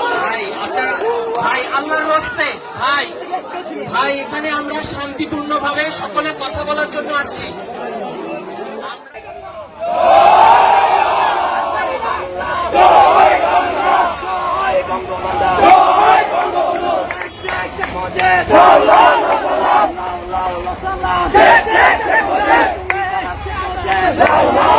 ভাই আপনারা ভাই আল্লাহর রাস্তে ভাই ভাই এখানে আমরা শান্তিপূর্ণভাবে সকলে কথা বলার জন্য আসছি আগেই ভালো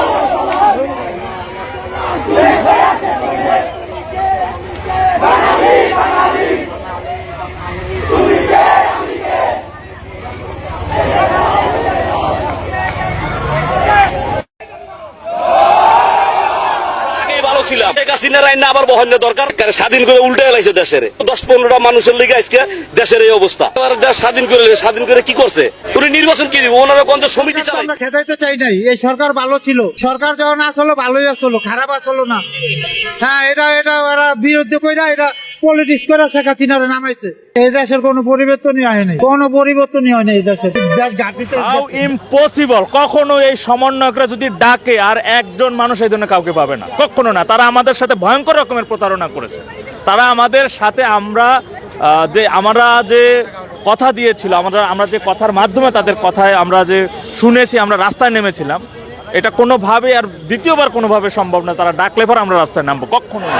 ছিলাম। শেখ হাসিনার আইন আবার বহনের দরকার? স্বাধীন করে উল্টে এলাইছে দেশের। দশ পনেরোটা মানুষের লিগে আজকে দেশের এই অবস্থা। এবার দেশ স্বাধীন করে স্বাধীন করে কি করছে? উনি নির্বাচন কি দিব? ওনারা সমিতি চালাই আমরা খেদাইতে চাই নাই। এই সরকার ভালো ছিল। সরকার যখন আসলো ভালোই আসলো। খারাপ আসলো না। হ্যাঁ এটা এটা বিরুদ্ধে কইরা এটা পলিটিক্স করে শেখ হাসিনারে নামাইছে। এই দেশের কোনো পরিবর্তনই হয় নাই। কোনো পরিবর্তনই হয় নাই এই দেশের। দেশ ঘাটিতে ইম্পসিবল কখনো এই সমন্বয়করা যদি ডাকে আর একজন মানুষ এই ধরনের কাউকে পাবে না। কখনো না। তারা আমাদের সাথে ভয়ঙ্কর রকমের প্রতারণা করেছে। তারা আমাদের সাথে আমরা যে আমরা যে কথা দিয়েছিল আমরা আমরা যে কথার মাধ্যমে তাদের কথায় আমরা যে শুনেছি আমরা রাস্তায় নেমেছিলাম এটা কোনোভাবে আর দ্বিতীয়বার কোনোভাবে সম্ভব না। তারা ডাকলে পর আমরা রাস্তায় নামবো। কখনো না।